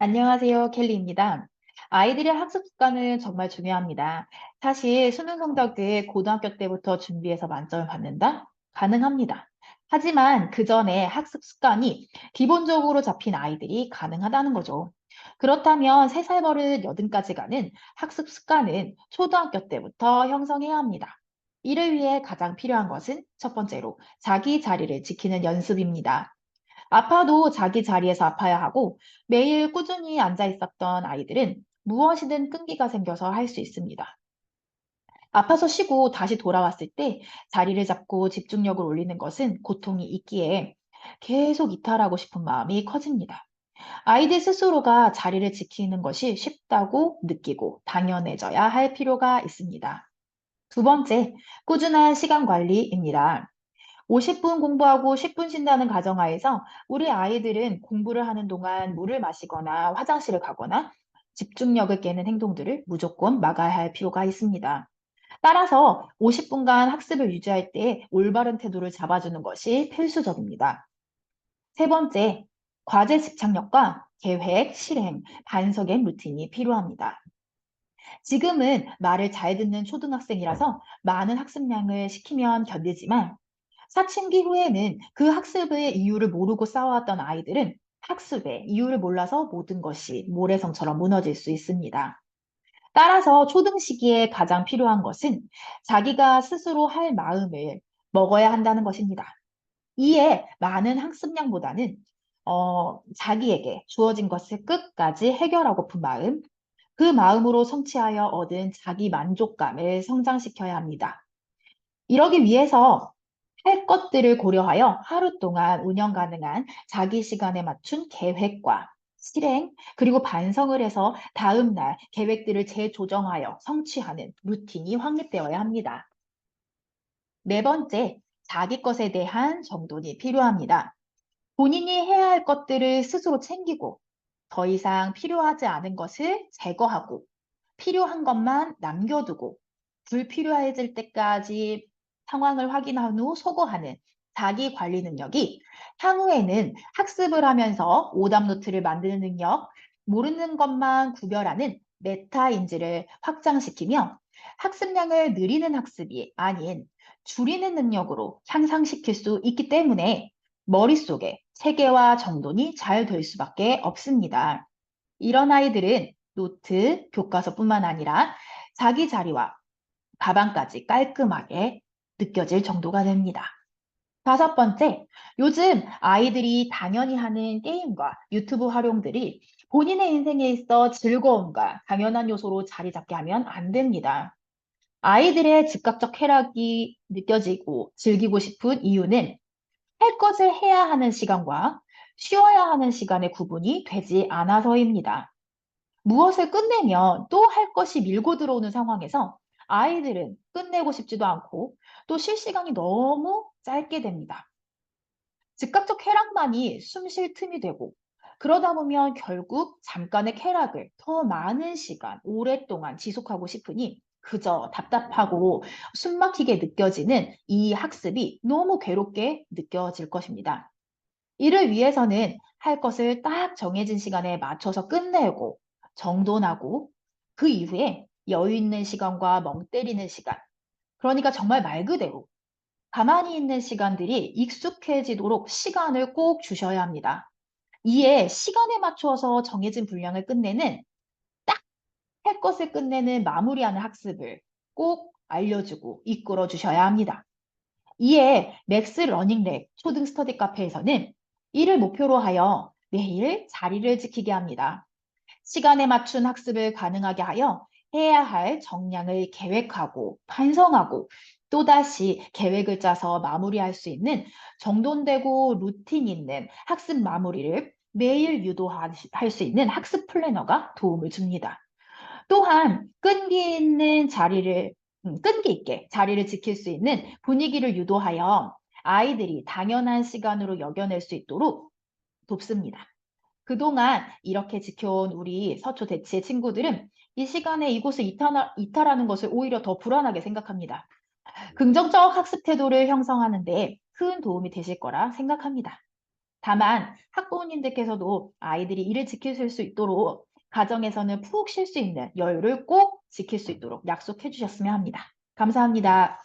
안녕하세요. 켈리입니다. 아이들의 학습 습관은 정말 중요합니다. 사실 수능 성적을 고등학교 때부터 준비해서 만점을 받는다? 가능합니다. 하지만 그 전에 학습 습관이 기본적으로 잡힌 아이들이 가능하다는 거죠. 그렇다면 3살 버릇 여든까지 가는 학습 습관은 초등학교 때부터 형성해야 합니다. 이를 위해 가장 필요한 것은 첫 번째로 자기 자리를 지키는 연습입니다. 아파도 자기 자리에서 아파야 하고 매일 꾸준히 앉아 있었던 아이들은 무엇이든 끈기가 생겨서 할 수 있습니다. 아파서 쉬고 다시 돌아왔을 때 자리를 잡고 집중력을 올리는 것은 고통이 있기에 계속 이탈하고 싶은 마음이 커집니다. 아이들 스스로가 자리를 지키는 것이 쉽다고 느끼고 당연해져야 할 필요가 있습니다. 두 번째, 꾸준한 시간 관리입니다. 50분 공부하고 10분 쉰다는 가정하에서 우리 아이들은 공부를 하는 동안 물을 마시거나 화장실을 가거나 집중력을 깨는 행동들을 무조건 막아야 할 필요가 있습니다. 따라서 50분간 학습을 유지할 때 올바른 태도를 잡아주는 것이 필수적입니다. 세 번째, 과제 집착력과 계획, 실행, 반석의 루틴이 필요합니다. 지금은 말을 잘 듣는 초등학생이라서 많은 학습량을 시키면 견디지만 사춘기 후에는 그 학습의 이유를 모르고 쌓아왔던 아이들은 학습의 이유를 몰라서 모든 것이 모래성처럼 무너질 수 있습니다. 따라서 초등 시기에 가장 필요한 것은 자기가 스스로 할 마음을 먹어야 한다는 것입니다. 이에 많은 학습량보다는 어, 자기에게 주어진 것을 끝까지 해결하고픈 마음, 그 마음으로 성취하여 얻은 자기 만족감을 성장시켜야 합니다. 이러기 위해서 할 것들을 고려하여 하루 동안 운영 가능한 자기 시간에 맞춘 계획과 실행, 그리고 반성을 해서 다음 날 계획들을 재조정하여 성취하는 루틴이 확립되어야 합니다. 네 번째, 자기 것에 대한 정돈이 필요합니다. 본인이 해야 할 것들을 스스로 챙기고 더 이상 필요하지 않은 것을 제거하고 필요한 것만 남겨두고 불필요해질 때까지 상황을 확인한 후 소거하는 자기 관리 능력이 향후에는 학습을 하면서 오답 노트를 만드는 능력, 모르는 것만 구별하는 메타 인지를 확장시키며 학습량을 늘리는 학습이 아닌 줄이는 능력으로 향상시킬 수 있기 때문에 머릿속에 체계와 정돈이 잘 될 수밖에 없습니다. 이런 아이들은 노트, 교과서뿐만 아니라 자기 자리와 가방까지 깔끔하게 느껴질 정도가 됩니다. 다섯 번째, 요즘 아이들이 당연히 하는 게임과 유튜브 활용들이 본인의 인생에 있어 즐거움과 당연한 요소로 자리 잡게 하면 안 됩니다. 아이들의 즉각적 쾌락이 느껴지고 즐기고 싶은 이유는 할 것을 해야 하는 시간과 쉬어야 하는 시간의 구분이 되지 않아서입니다. 무엇을 끝내면 또 할 것이 밀고 들어오는 상황에서 아이들은 끝내고 싶지도 않고 또쉴 시간이 너무 짧게 됩니다. 즉각적 쾌락만이 숨 쉴 틈이 되고 그러다 보면 결국 잠깐의 쾌락을 더 많은 시간, 오랫동안 지속하고 싶으니 그저 답답하고 숨막히게 느껴지는 이 학습이 너무 괴롭게 느껴질 것입니다. 이를 위해서는 할 것을 딱 정해진 시간에 맞춰서 끝내고 정돈하고 그 이후에 여유 있는 시간과 멍 때리는 시간. 그러니까 정말 말 그대로 가만히 있는 시간들이 익숙해지도록 시간을 꼭 주셔야 합니다. 이에 시간에 맞추어서 정해진 분량을 끝내는 딱 할 것을 끝내는 마무리하는 학습을 꼭 알려주고 이끌어 주셔야 합니다. 이에 맥스 러닝랩 초등 스터디 카페에서는 이를 목표로 하여 매일 자리를 지키게 합니다. 시간에 맞춘 학습을 가능하게 하여 해야 할 정량을 계획하고 반성하고 또다시 계획을 짜서 마무리할 수 있는 정돈되고 루틴 있는 학습 마무리를 매일 유도할 수 있는 학습 플래너가 도움을 줍니다. 또한 끈기 있는 자리를 음, 끈기 있게 자리를 지킬 수 있는 분위기를 유도하여 아이들이 당연한 시간으로 여겨낼 수 있도록 돕습니다. 그동안 이렇게 지켜온 우리 서초 대치의 친구들은 이 시간에 이곳을 이탈하, 이탈하 는 것을 오히려 더 불안하게 생각합니다. 긍정적 학습 태도를 형성하는 데 큰 도움이 되실 거라 생각합니다. 다만 학부모님들께서도 아이들이 이를 지킬 수 있도록 가정에서는 푹 쉴 수 있는 여유를 꼭 지킬 수 있도록 약속해 주셨으면 합니다. 감사합니다.